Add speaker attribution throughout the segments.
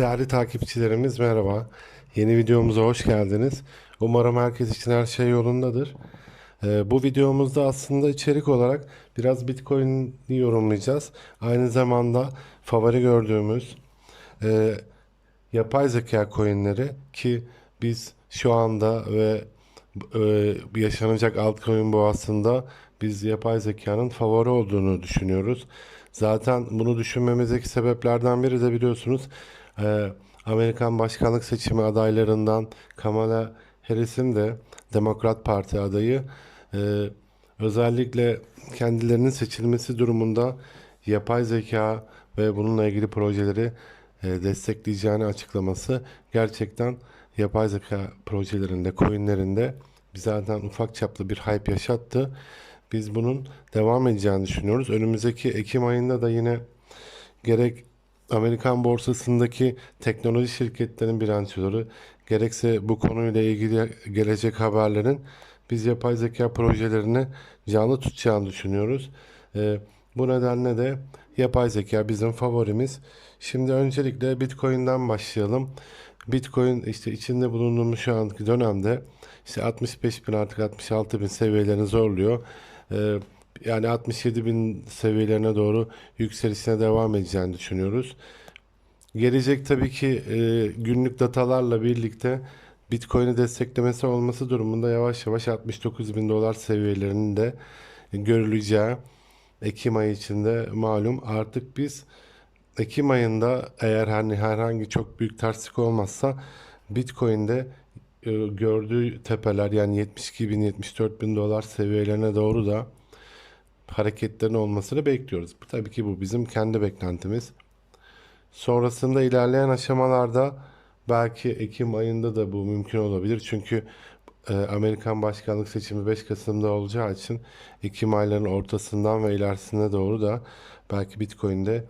Speaker 1: Değerli takipçilerimiz merhaba. Yeni videomuza hoş geldiniz. Umarım herkes için her şey yolundadır. Ee, bu videomuzda aslında içerik olarak biraz Bitcoin'i yorumlayacağız. Aynı zamanda favori gördüğümüz e, yapay zeka coinleri ki biz şu anda ve e, yaşanacak altcoin boğasında biz yapay zekanın favori olduğunu düşünüyoruz. Zaten bunu düşünmemizdeki sebeplerden biri de biliyorsunuz e, Amerikan başkanlık seçimi adaylarından Kamala Harris'in de Demokrat Parti adayı e, özellikle kendilerinin seçilmesi durumunda yapay zeka ve bununla ilgili projeleri e, destekleyeceğini açıklaması gerçekten yapay zeka projelerinde, coinlerinde zaten ufak çaplı bir hype yaşattı. Biz bunun devam edeceğini düşünüyoruz. Önümüzdeki Ekim ayında da yine gerek Amerikan borsasındaki teknoloji şirketlerinin bilançoları gerekse bu konuyla ilgili gelecek haberlerin biz yapay zeka projelerini canlı tutacağını düşünüyoruz. Ee, bu nedenle de yapay zeka bizim favorimiz. Şimdi öncelikle Bitcoin'den başlayalım. Bitcoin işte içinde bulunduğumuz şu anki dönemde işte 65 bin artık 66 bin seviyelerini zorluyor. Ee, yani 67 bin seviyelerine doğru yükselişine devam edeceğini düşünüyoruz. Gelecek tabii ki e, günlük datalarla birlikte Bitcoin'i desteklemesi olması durumunda yavaş yavaş 69 bin dolar seviyelerinde görüleceği Ekim ayı içinde malum artık biz Ekim ayında eğer hani herhangi çok büyük terslik olmazsa Bitcoin'de e, gördüğü tepeler yani 72 bin 74 bin dolar seviyelerine doğru da hareketlerin olmasını bekliyoruz. Tabii ki bu bizim kendi beklentimiz. Sonrasında ilerleyen aşamalarda belki Ekim ayında da bu mümkün olabilir. Çünkü e, Amerikan başkanlık seçimi 5 Kasım'da olacağı için Ekim aylarının ortasından ve ilerisine doğru da belki Bitcoin'de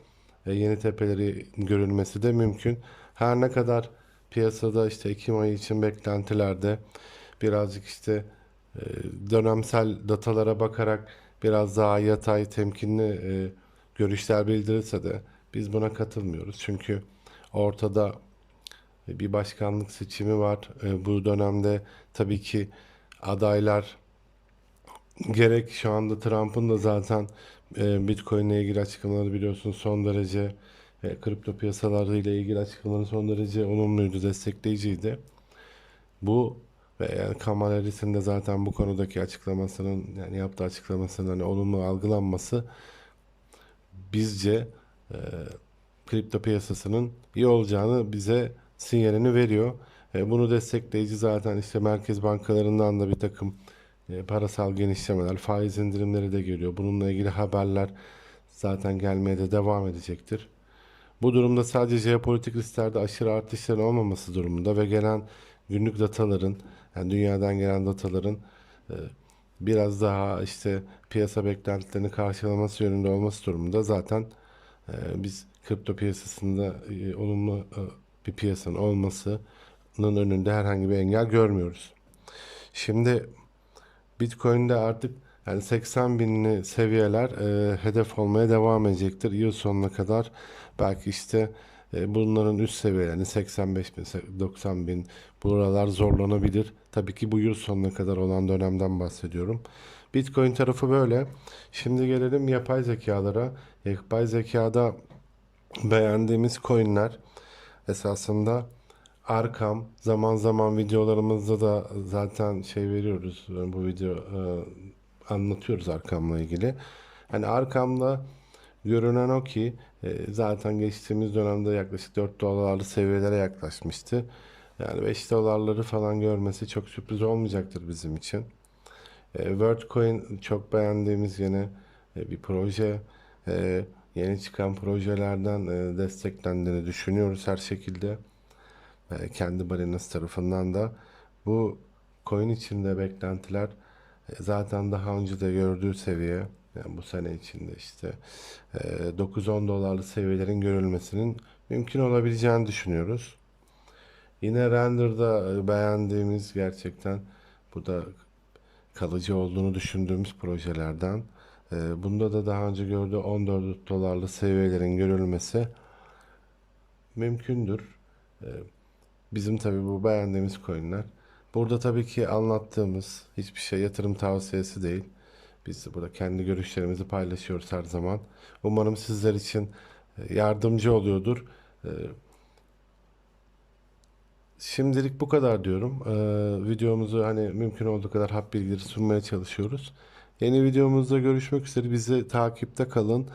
Speaker 1: e, yeni tepeleri görülmesi de mümkün. Her ne kadar piyasada işte Ekim ayı için beklentilerde birazcık işte e, dönemsel datalara bakarak biraz daha yatay temkinli e, görüşler bildirirse de biz buna katılmıyoruz. Çünkü ortada bir başkanlık seçimi var. E, bu dönemde tabii ki adaylar gerek şu anda Trump'ın da zaten e, Bitcoin ile ilgili açıklamaları biliyorsunuz son derece e, kripto piyasaları ile ilgili açıklamaları son derece olumluydu, destekleyiciydi. Bu ve yani Kamala Harris'in de zaten bu konudaki açıklamasının yani yaptığı açıklamasının hani olumlu algılanması bizce e, kripto piyasasının iyi olacağını bize sinyalini veriyor. E, bunu destekleyici zaten işte merkez bankalarından da bir takım e, parasal genişlemeler, faiz indirimleri de geliyor. Bununla ilgili haberler zaten gelmeye de devam edecektir. Bu durumda sadece jeopolitik risklerde aşırı artışların olmaması durumunda ve gelen günlük dataların yani dünyadan gelen dataların e, biraz daha işte piyasa beklentilerini karşılaması yönünde olması durumunda zaten e, biz kripto piyasasında e, olumlu bir piyasanın olmasının önünde herhangi bir engel görmüyoruz. Şimdi Bitcoin'de artık yani 80 binli seviyeler e, hedef olmaya devam edecektir. Yıl sonuna kadar belki işte e, bunların üst seviyelerini 85 bin, 90 bin buralar zorlanabilir. Tabii ki bu yıl sonuna kadar olan dönemden bahsediyorum. Bitcoin tarafı böyle. Şimdi gelelim yapay zekalara. Yapay zekada beğendiğimiz coinler esasında Arkam zaman zaman videolarımızda da zaten şey veriyoruz. Bu video e, anlatıyoruz Arkam'la ilgili. Hani Arkam'da görünen o ki e, zaten geçtiğimiz dönemde yaklaşık 4 dolarlı seviyelere yaklaşmıştı. Yani 5 dolarları falan görmesi çok sürpriz olmayacaktır bizim için. E, WorldCoin çok beğendiğimiz yine bir proje. E, yeni çıkan projelerden e, desteklendiğini düşünüyoruz her şekilde. Kendi balinası tarafından da. Bu coin içinde beklentiler zaten daha önce de gördüğü seviye. Yani bu sene içinde işte e, 9-10 dolarlı seviyelerin görülmesinin mümkün olabileceğini düşünüyoruz. Yine Render'da e, beğendiğimiz gerçekten bu da kalıcı olduğunu düşündüğümüz projelerden. E, bunda da daha önce gördüğü 14 dolarlı seviyelerin görülmesi mümkündür. Bizim tabii bu beğendiğimiz coinler. Burada tabii ki anlattığımız hiçbir şey yatırım tavsiyesi değil. Biz de burada kendi görüşlerimizi paylaşıyoruz her zaman. Umarım sizler için e, yardımcı oluyordur. E, Şimdilik bu kadar diyorum. E, videomuzu hani mümkün olduğu kadar hap bilgileri sunmaya çalışıyoruz. Yeni videomuzda görüşmek üzere. Bizi takipte kalın.